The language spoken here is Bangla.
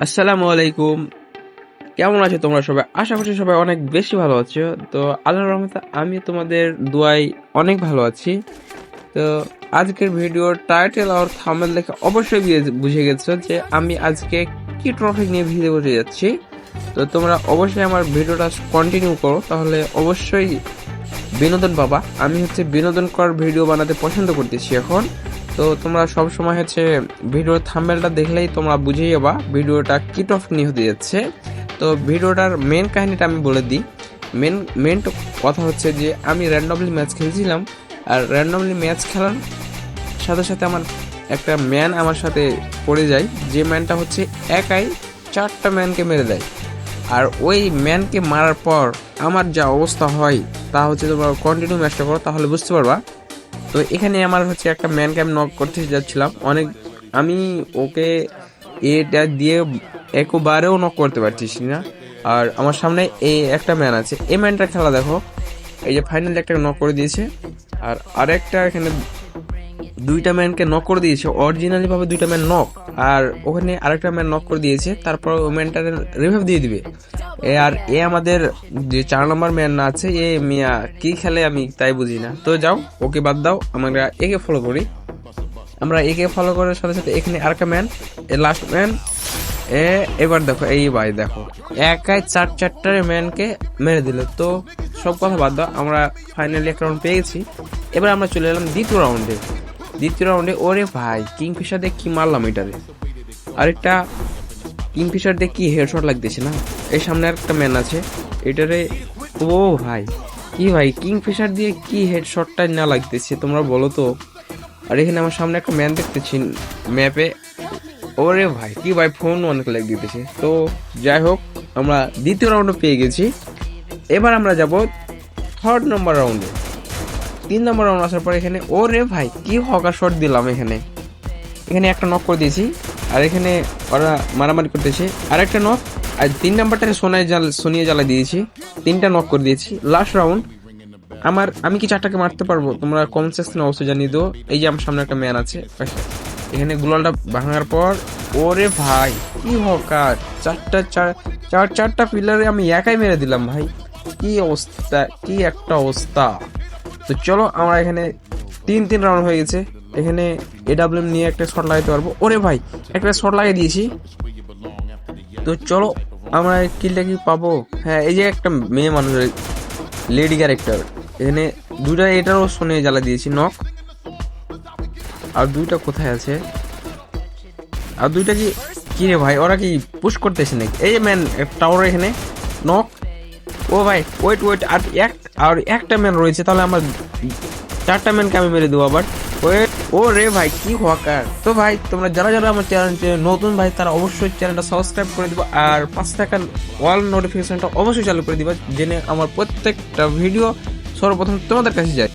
আসসালামু আলাইকুম। কেমন আছো তোমরা সবাই? আশা করছি সবাই অনেক বেশি ভালো আছো। তো আল্লাহর রহমতে আমি তোমাদের দোয়াই অনেক ভালো আছি। তো আজকের ভিডিওর টাইটেল আর থামেল দেখে অবশ্যই বুঝে- গেছো যে আমি আজকে কি টপিক নিয়ে ভিডিও করতে যাচ্ছি। তো তোমরা অবশ্যই আমার ভিডিওটা কন্টিনিউ করো। তাহলে অবশ্যই বিনোদন পাবা। আমি হচ্ছে বিনোদনকর ভিডিও বানাতে পছন্দ করতেছি এখন। তো তোমরা সব সময় হচ্ছে ভিডিওর থাম্বেলটা দেখলেই তোমরা বুঝেই যাবা, ভিডিওটা কি টপিক নিয়ে হতে যাচ্ছে তো ভিডিওটার মেন কাহিনীটা আমি বলে দিই। মেন মেন কথা হচ্ছে যে আমি র্যান্ডমলি ম্যাচ খেলছিলাম, আর র্যান্ডমলি ম্যাচ খেলার সাথে সাথে আমার একটা ম্যান আমার সাথে পড়ে যায়, যে ম্যানটা হচ্ছে একাই চারটা ম্যানকে মেরে দেয়। আর ওই ম্যানকে মারার পর আমার যা অবস্থা হয়, তা হচ্ছে তোমরা কন্টিনিউ ম্যাচটা করো, তাহলে বুঝতে পারবা। তো এখানে আমার হচ্ছে একটা ম্যান ক্যাম্প নক করতে যাচ্ছিলাম। অনেক, আমি ওকে এটা দিয়ে একবারেও নক করতে পারছিস না আর আমার সামনে এই একটা ম্যান আছে। এই ম্যানটার খেলা দেখো। এই যে ফাইনালি একটা নক করে দিয়েছে। আর আরেকটা এখানে দুইটা ম্যানকে নক করে দিয়েছে। অরিজিনালি ভাবে দুইটা ম্যান নক আর ওখানে আরেকটা ম্যান নক করে দিয়েছে, তারপর ওই ম্যানটা রিভাইভ দিয়ে দিবে। এ আর এ আমাদের যে চার নম্বর ম্যান আছে, এ মিয়া কি খেলে আমি তাই বুঝি না। তো যাও, ওকে বাদ দাও, আমরা একে ফলো করি। আমরা একে ফলো করার সাথে সাথে এখানে আরেকটা ম্যান এ লাস্ট ম্যান এ এবার দেখো, এই ভাই দেখো, একাই চার চারটার ম্যানকে মেরে দিল। তো সব কথা বাদ দাও, আমরা ফাইনালি এক রাউন্ড পেয়েছি এবার আমরা চলে এলাম দ্বিতীয় রাউন্ডে দ্বিতীয় রাউন্ডে, ওরে ভাই, কিংফিশার দিয়ে কি মারলাম এটারে? আরেকটা কিংফিশার দিয়ে কি হেডশট লাগতেছে না? এই সামনে একটা ম্যান আছে, এটারে, ও ভাই, কি ভাই, কিংফিশার দিয়ে কি হেডশটটা না লাগতেছে তোমরা বলো তো? আর এখানে আমার সামনে একটা ম্যান দেখতেছি ম্যাপে ওরে ভাই, কি ভাই ফোন অনেক লেগ দিতেছে। তো যাই হোক, আমরা দ্বিতীয় রাউন্ডে পেয়ে গেছি। এবার আমরা যাব থার্ড নম্বর রাউন্ডে তিন নম্বর রাউন্ড আসার পর এখানে, ওরে ভাই, কি হকার শট দিলাম এখানে। এখানে একটা নক করে দিয়েছি, আর এখানে ওরা মারামারি করতেছে। আর একটা নক আর তিন নাম্বারটাকে সোনায় জাল, সোনিয়ে জ্বালা দিয়েছি। তিনটা নক করে দিয়েছি। লাস্ট রাউন্ড আমার, আমি কি চারটাকে মারতে পারব? তোমরা কমেন্ট সেকশনে অবশ্যই জানিয়ে দিও। এই যে আমার সামনে একটা ম্যান আছে এখানে গুলালটা ভাঙার পর, ওরে ভাই, কি হকার চারটা, চার চার, চারটা পিলারে আমি একাই মেরে দিলাম ভাই। কি অবস্থা, কি একটা অবস্থা। তো চলো, আমরা এখানে তিন তিন রাউন্ড হয়ে গেছে। এখানে এডাব্লিউএম নিয়ে একটা শট লাগাতে পারব। ওরে ভাই, একটা শট লাগিয়ে দিয়েছি। তো চলো, আমরা কিলটা কি পাবো? হ্যাঁ এই যে একটা মেয়ে মানুষ লেডি ক্যারেক্টার এখানে দুইটা এটারও শুনে জ্বালা দিয়েছি নক আর দুইটা কোথায় আছে? আর দুইটা কি কি রে ভাই, ওরা কি পুশ করতেছে নাকি? এই ম্যান টাওয়ার এখানে নক ও ভাই ওয়েট ওয়েট আর এক আর একটা ম্যান রয়েছে, তাহলে আমার চারটা ম্যানকে আমি মেরে দেবো আবার। ও রে ভাই, কি হকার। তো ভাই, তোমরা যারা যারা আমার চ্যানেল নতুন ভাই, তারা অবশ্যই চ্যানেলটা সাবস্ক্রাইব করে দিবা, আর পাঁচ টাকার ওয়াল নোটিফিকেশনটা অবশ্যই চালু করে দিবা, জেনে আমার প্রত্যেকটা ভিডিও সর্বপ্রথম তোমাদের কাছে যায়।